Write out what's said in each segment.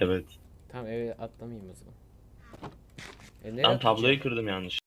Evet. Tamam eve atlamayayım o zaman. E, nereye Ben atlayacağım? tabloyu kırdım yanlış.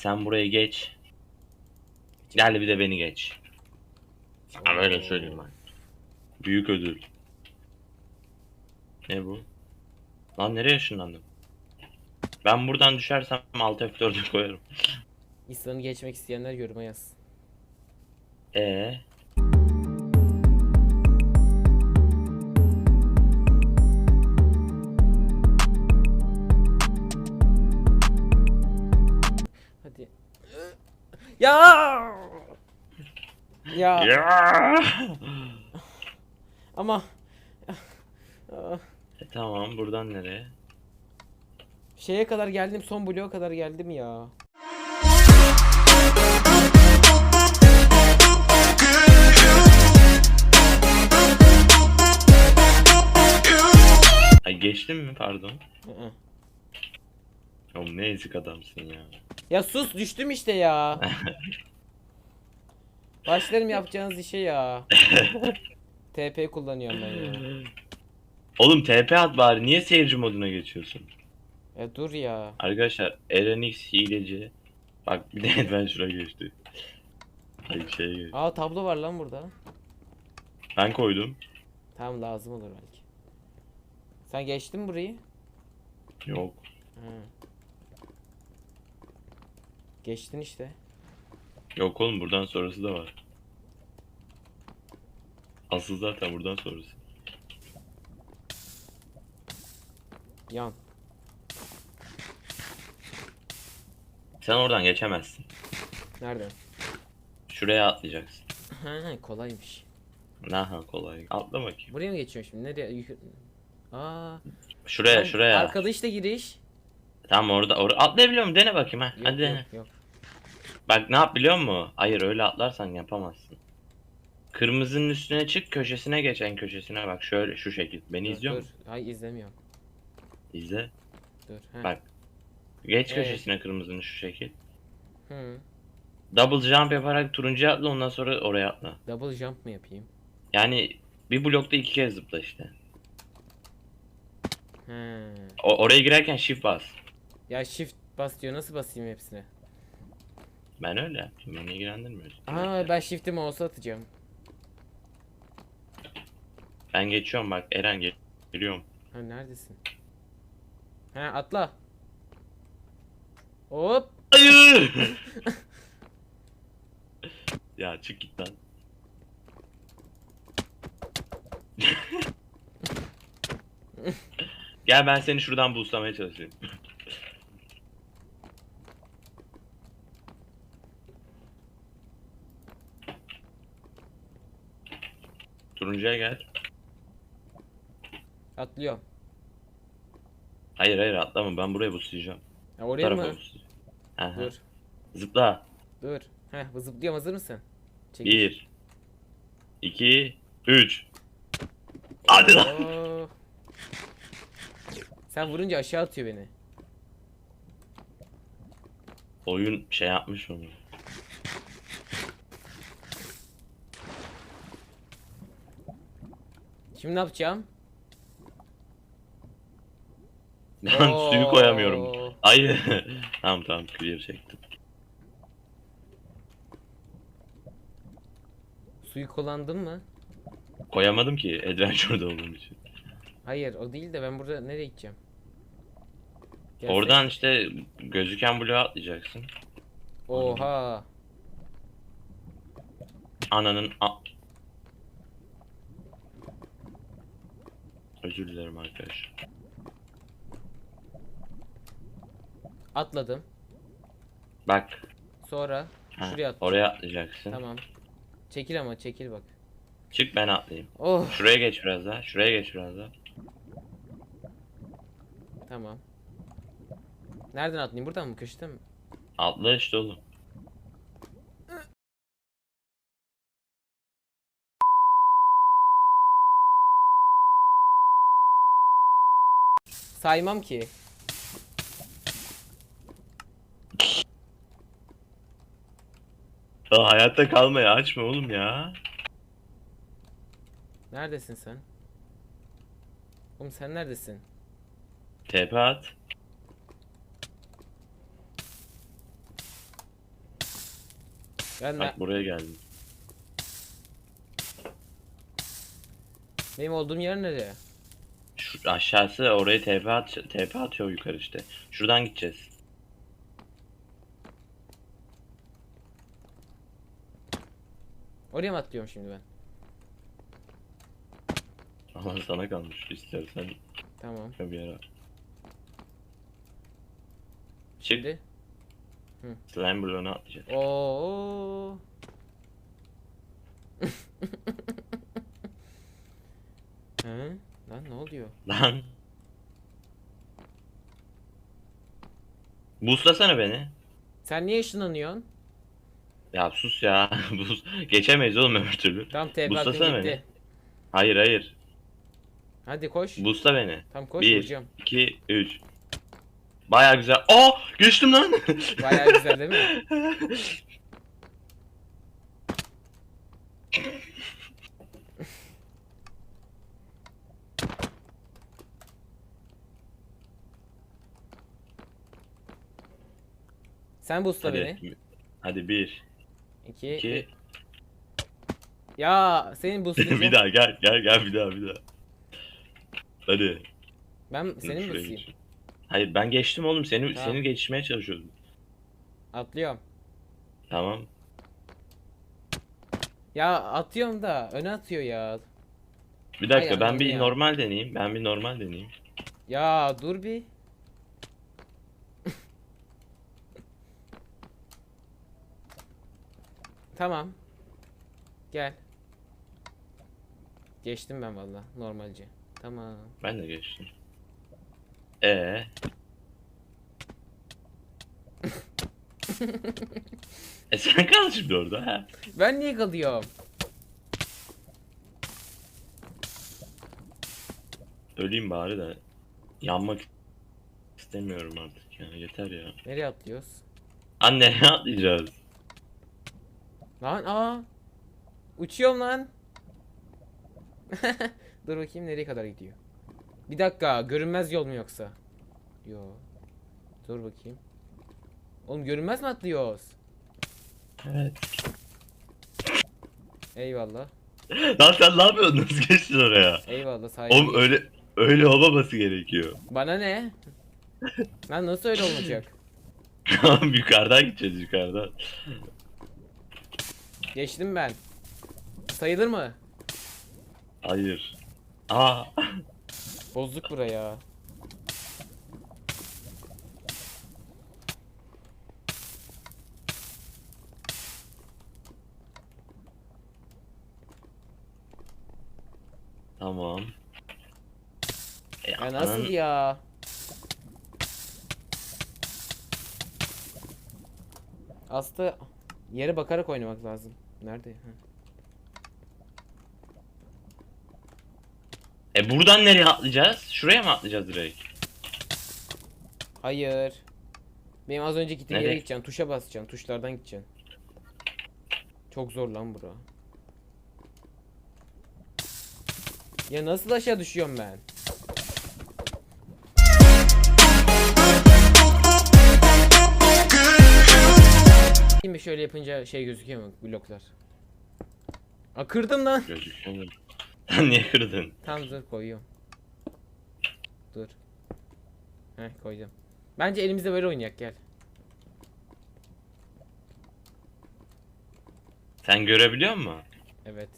Sen buraya geç. Gel bir de beni geç. Ama öyle söyleyeyim ben. Büyük ödül. Ne bu? Lan nereye ışınlandım? Ben buradan düşersem alt F4'ü koyarım. İslam'ı geçmek isteyenler yoruma yazsın. Ee, Ya! Ya ya. ama E, tamam buradan nereye? şeye kadar geldim son bloğa kadar geldim ya. Ay geçtin mi pardon? Hı hı. Oğlum ne ezik adamsın ya. Ya sus düştüm işte ya. Başlarım yapacağınız işe ya. TP kullanıyorum ben ya. Oğlum TP at bari niye seyirci moduna geçiyorsun? Ya dur ya. Arkadaşlar RNX hileci. Bak bir de Adventure'a geçti. Ay şey geçti. Aa tablo var lan burada. Ben koydum. Tamam lazım olur belki. Sen geçtin burayı? Yok. Ha. Geçtin işte. Yok oğlum buradan sonrası da var. Asıl zaten buradan sonrası. Yan. Sen oradan geçemezsin. Nereden? Şuraya atlayacaksın. Ha kolaymış. Naha kolay. Atla bakayım. Buraya mı geçiyorum şimdi? Nereye? Yuk- Aa. Şuraya lan şuraya. Arkada işte giriş. Tamam orada orada atlayabiliyor musun? Dene bakayım ha. Yok, Hadi dene. yok, yok. Bak ne yap biliyor musun? Hayır öyle atlarsan yapamazsın. Kırmızının üstüne çık köşesine geç en köşesine bak şöyle şu şekil. Beni Dur, izliyor dur. musun? Hayır izlemiyorum. İzle. Dur. Ha. Bak. Geç Evet. köşesine kırmızının şu şekil. Hı. Double jump yaparak turuncuya atla ondan sonra oraya atla. Double jump mı yapayım? Yani bir blokta iki kez zıpla işte. He. O, oraya girerken shift bas. Ya shift bas diyor. Nasıl basayım hepsine? Ben öyle yaptım. Beni ilgilendirmiyor. Aa ben shift'i mouse'a atacağım. Ben geçiyorum bak Eren gel geliyorum. Ha neredesin? Ha atla. Hop. Hayır. ya çık git lan. Gel ben seni şuradan boostlamaya çalışayım. Turuncuya gel. Atlıyorum. Hayır hayır atlama ben buraya boostlayacağım. Ya oraya tarafa mı? Aha. Dur. Zıpla. Dur. Heh zıplıyorum hazır mısın? Çekil. 1 2 3 Hadi lan. Oo. Sen vurunca aşağı atıyor beni. Oyun şey yapmış onu. Şimdi ne yapacağım? Lan suyu koyamıyorum. Hayır. tamam tamam clear çektim. Suyu kullandın mı? Koyamadım ki Adventure'da olduğum için. Hayır o değil de ben burada nereye gideceğim? Gelsene. Oradan işte gözüken bloğa atlayacaksın. Oha. Ananın a Özür dilerim arkadaş. Atladım. Bak Sonra Ha, Şuraya at. Oraya atlayacaksın. Tamam. Çekil ama çekil bak. Çık ben atlayayım. Oh Şuraya geç biraz daha. Şuraya geç biraz daha. tamam. Nereden atlayayım? Buradan mı? Köşeden mi? Atla işte oğlum. Saymam ki. Ya hayatta kalmaya açma oğlum ya. Neredesin sen? Oğlum sen neredesin? TP at. Ben ne- Bak buraya geldim. benim olduğum yer nereye? Şu aşağısı oraya TP at TP atıyor yukarı işte. Şuradan gideceğiz. Oraya mı atlıyorum şimdi ben? Ama sana kalmış istersen Tamam. bir yere. at. Çık. Şimdi. Slime bloğuna atlayacağız. Oo. Hı? Lan. Boostlasana beni. Sen niye ışınlanıyorsun? Ya sus ya. Boost. Geçemeyiz oğlum öbür türlü. Tam Boostlasana attın beni. gitti. Hayır hayır. Hadi koş. Boostla beni. Tam koş Bir. vuracağım. 2 3. Baya güzel. Aa geçtim lan. Bayağı güzel değil mi? Sen boostla beni. Hadi. Hadi 1 2 2 Ya senin bir boostlayacağım. daha gel gel gel bir daha bir daha. Hadi. Ben senin boostlayayım. Hayır ben geçtim oğlum seni Tamam. seni geçmeye çalışıyordum. Atlıyorum. Tamam. Ya atıyorum da öne atıyor ya. Bir dakika Ay, ben bir ya. normal deneyeyim. Ben bir normal deneyeyim. Ya dur bir. Tamam. Gel. Geçtim ben valla normalce. Tamam. Ben de geçtim. Ee. e sen kal şimdi orada ha. Ben niye kalıyorum? Öleyim bari de. Yanmak istemiyorum artık ya. Yeter ya. Nereye atlıyoruz? Anne ne atlayacağız? Lan aa. Uçuyorum lan. Dur bakayım nereye kadar gidiyor. Bir dakika görünmez yol mu yoksa? Yo. Dur bakayım. Oğlum görünmez mi atlıyoruz? Evet. Eyvallah. Lan sen ne yapıyorsun? Nasıl geçtin oraya? Eyvallah sahibi. Oğlum öyle öyle olmaması gerekiyor. Bana ne? Lan nasıl öyle olacak? Tamam yukarıdan gideceğiz yukarıdan. Geçtim ben. Sayılır mı? Hayır. Aa. Bozduk buraya. Tamam. E, Ya nasıl ya? Aslında yere bakarak oynamak lazım. Nerede? Ha. E buradan nereye atlayacağız? Şuraya mı atlayacağız direkt? Hayır. Benim az önce gittiğim yere Nereye? gideceksin. Tuşa basacaksın. Tuşlardan gideceksin. Çok zor lan bura. Ya nasıl aşağı düşüyorum ben? Şöyle yapınca şey gözüküyor mu bloklar? Aa kırdım lan. Gözüküyor. Niye kırdın? Tam dur koyuyorum. Dur. Heh koydum. Bence elimizde böyle oynayak gel. Sen görebiliyor musun? Evet.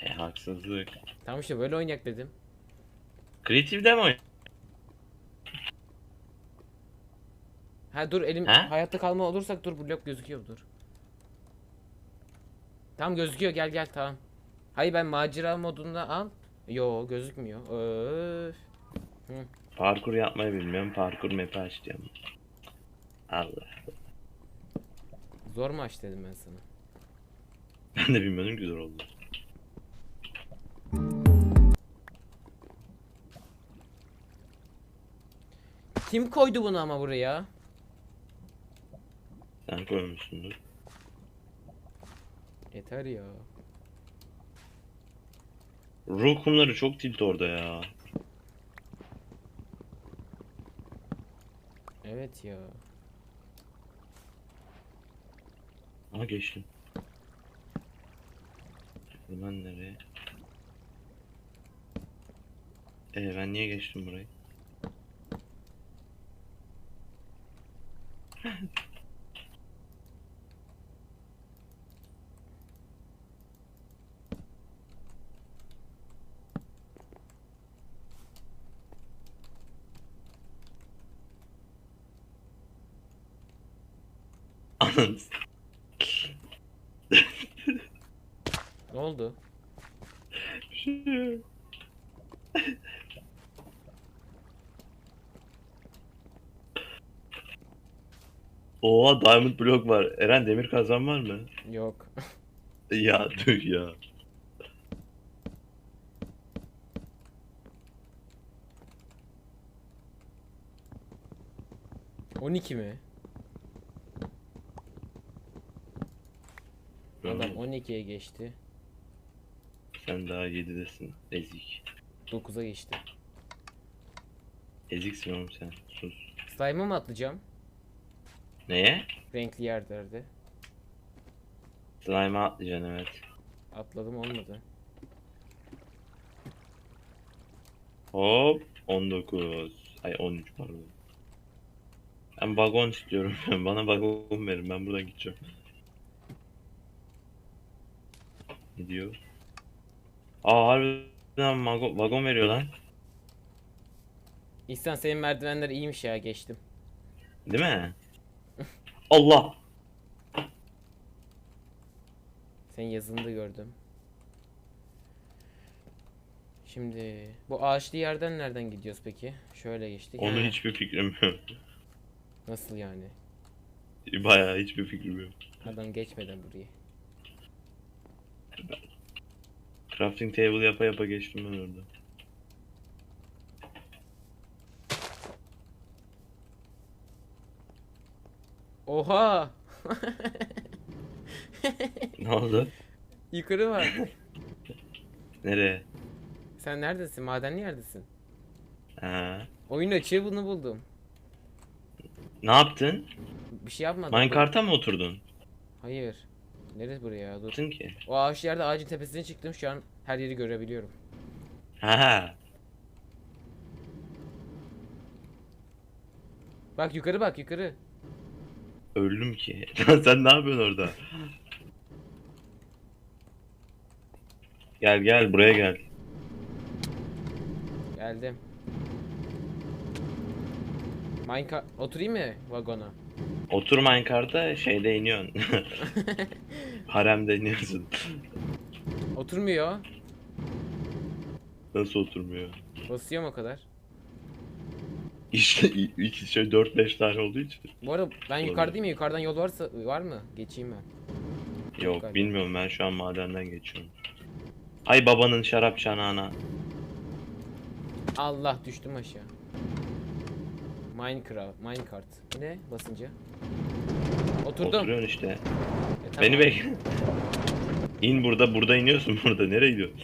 E haksızlık. Tamam işte böyle oynayak dedim. Creative'de mi oynuyorsun? Ha dur elim He? hayatta kalma olursak dur blok gözüküyor dur. Tam gözüküyor gel gel tamam. Hayır ben macera modunda al. Yo gözükmüyor. Öf. Parkur yapmayı bilmiyorum. Parkur map'i aç diyorum. Allah. Zor mu aç dedim ben sana. Ben de bilmiyordum güzel oldu. Kim koydu bunu ama buraya? Sen koymuşsundur. Yeter ya. Ruh kumları çok tilt orada ya. Evet ya. Aha geçtim. Buradan nereye? Ee ben niye geçtim burayı? Ananı Ne oldu? Oha diamond blok var. Eren demir kazan var mı? Yok. Ya tüh ya. On iki mi? Adam 12'ye geçti. Sen daha 7'desin. Ezik. 9'a geçti. Eziksin oğlum sen. Sus. Slime'a mı atlayacağım? Neye? Renkli yerlerde. Slime'a atlayacaksın evet. Atladım olmadı. Hop 19. Ay 13 pardon. Ben vagon istiyorum. Bana vagon verin. Ben buradan gideceğim. Ne diyor? Aa harbiden vagon, vagon veriyor lan. İhsan senin merdivenler iyiymiş ya geçtim. Değil mi? Allah! Senin yazını da gördüm. Şimdi bu ağaçlı yerden nereden gidiyoruz peki? Şöyle geçtik. Onun Ha, hiçbir fikrim yok. Nasıl yani? Bayağı hiçbir fikrim yok. Adam geçmeden burayı. Crafting table yapa yapa geçtim ben orada. Oha! Ne oldu? Yukarı var. Nereye? Sen neredesin? Madenli yerdesin. Ha. Oyun açığı bunu buldum. Ne yaptın? Bir şey yapmadım. Minecart'a mı oturdun? Hayır. Neresi buraya ya? Dur. Ki. O ağaçlı yerde ağacın tepesine çıktım. Şu an her yeri görebiliyorum. Ha. Bak yukarı bak yukarı. Öldüm ki. Sen ne yapıyorsun orada? Gel gel buraya gel. Geldim. Minecraft oturayım mı vagona? Otur minecart'a şeyde iniyorsun. Haremde iniyorsun. Oturmuyor. Nasıl oturmuyor? Basıyorum o kadar. İşte iki şey 4-5 tane olduğu için. Bu arada ben yukarıdayım ya yukarıdan yol varsa var mı? Geçeyim ben. Yok galiba. bilmiyorum ben şu an madenden geçiyorum. Ay babanın şarap çanağına. Allah düştüm aşağı. Minecraft, Minecart. Ne basınca? Oturdum. Oturuyorsun işte. Tamam. Beni bekle. İn burada, burada iniyorsun burada. Nereye gidiyorsun?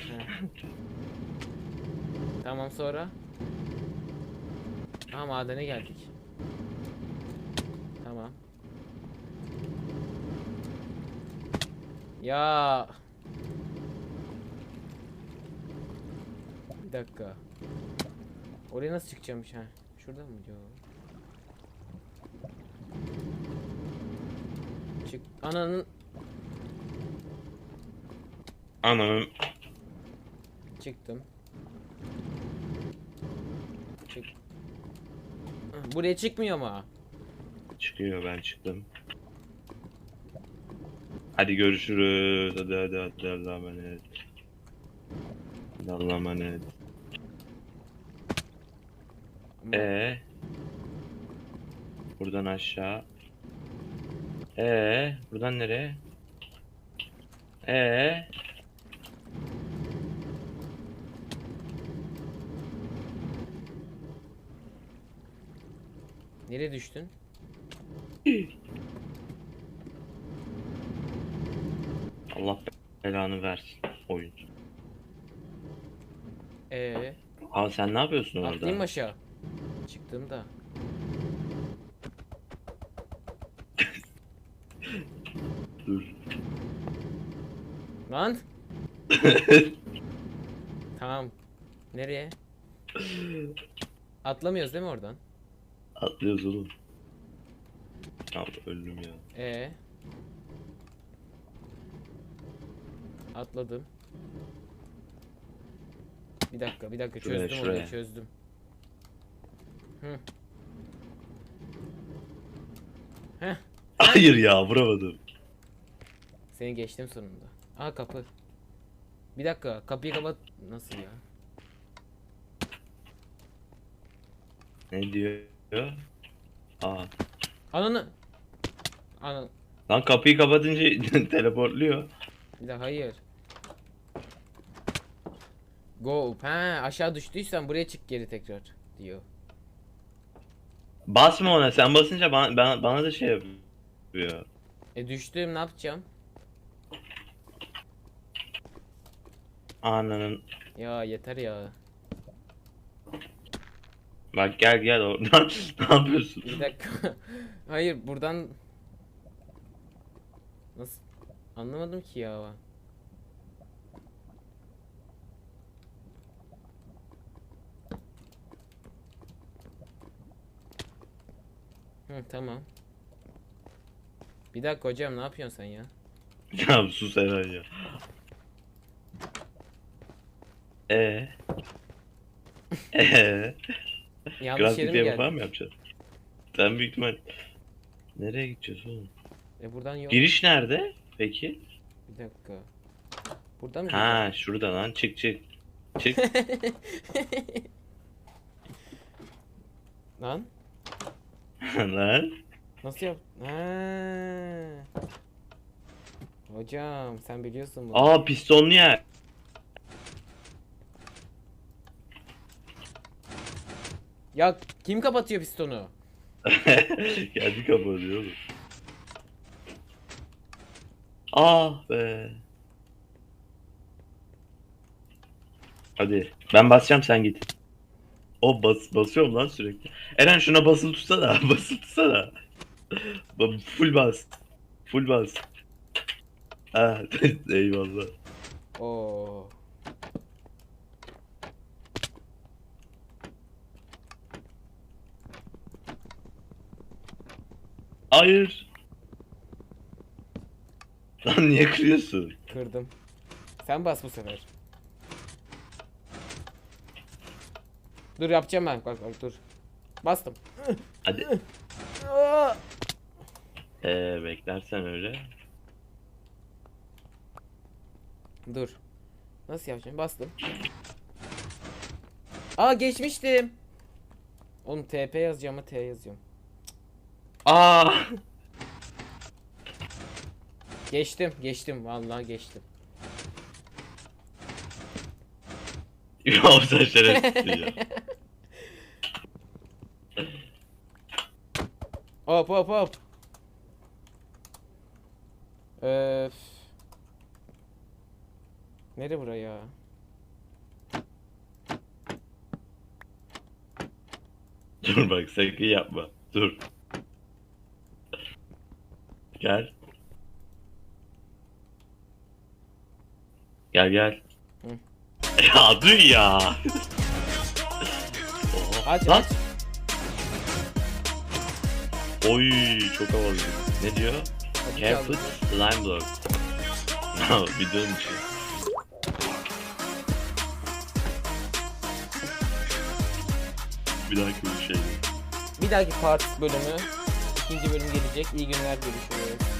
Tamam sonra. Aha madene geldik. Tamam. Ya. Bir dakika. Oraya nasıl çıkacağım? Ha, şurada mı? Yo. Çık. Ananın Anam. Çıktım. Çık. Buraya çıkmıyor mu? Çıkıyor ben çıktım. Hadi görüşürüz. Hadi hadi hadi Allah'a emanet. Allah'a emanet. Ee. Buradan aşağı. Ee, buradan nereye? Ee. Nereye düştün? Allah belanı versin oyun. Ee, Abi sen ne yapıyorsun orada? atlayayım mı aşağı? Çıktım da. Dur. Lan. tamam. Nereye? Atlamıyoruz değil mi oradan? Atlıyoruz oğlum. Abi öldüm ya. Ee. Atladım. Bir dakika, bir dakika Şuraya, çözdüm şuraya. onu, çözdüm. Hı. Heh, Hayır ya vuramadım. seni geçtim sonunda. Aa kapı. Bir dakika, kapıyı kapat. Nasıl ya? Ne diyor? Aa. Ananı. Anan. Lan kapıyı kapatınca teleportluyor. Bir de hayır. Go. Ha aşağı düştüysen buraya çık geri tekrar diyor. Basma ona sen basınca bana, bana, bana da şey yapıyor. E düştüm ne yapacağım? Ananın. Ya yeter ya. Bak gel gel oradan. ne yapıyorsun? Bir dakika. Hayır buradan Nasıl? Anlamadım ki ya. Hı tamam. Bir dakika hocam ne yapıyorsun sen ya? ya sus Eren ya. Ee. Ee. Yanlış Grafik yere mi falan mı yapacaksın? Sen büyük ihtimal. Nereye gideceğiz oğlum? E buradan yok. Giriş nerede? Peki? Bir dakika. Buradan mı? Ha şurada lan çık çık. Çık. Lan lan. nasıl yap? Ha. Hocam sen biliyorsun bunu. Aa pistonlu yer. Ya kim kapatıyor pistonu? Kendi kapatıyor oğlum. Ah be. Hadi ben basacağım sen git. O bas basıyorum lan sürekli. Eren şuna basılı tutsana. Basılı tutsana. Full bas. Full bas. Ha eyvallah. Oo. Hayır. Lan niye kırıyorsun? Kırdım. Sen bas bu sefer. Dur yapacağım ben. Bak bak dur. Bastım. Hadi. Ee, beklersen öyle. Dur. Nasıl yapacağım? Bastım. Aa geçmiştim. Oğlum TP yazacağım ama T yazıyorum. Aa! Geçtim, geçtim. Vallahi geçtim. Ya sen şerefsizsin ya. Hop hop hop. Öf. Nere buraya? Dur bak sakın yapma. Dur. Gel. Gel gel. Hı. Ya dur ya. Aç Lan. aç. Oy çok havalı. Ne diyor? Careful slime block. Videonun için. Bir dahaki bir şey. Bir dahaki part bölümü ikinci bölüm gelecek. İyi günler görüşürüz.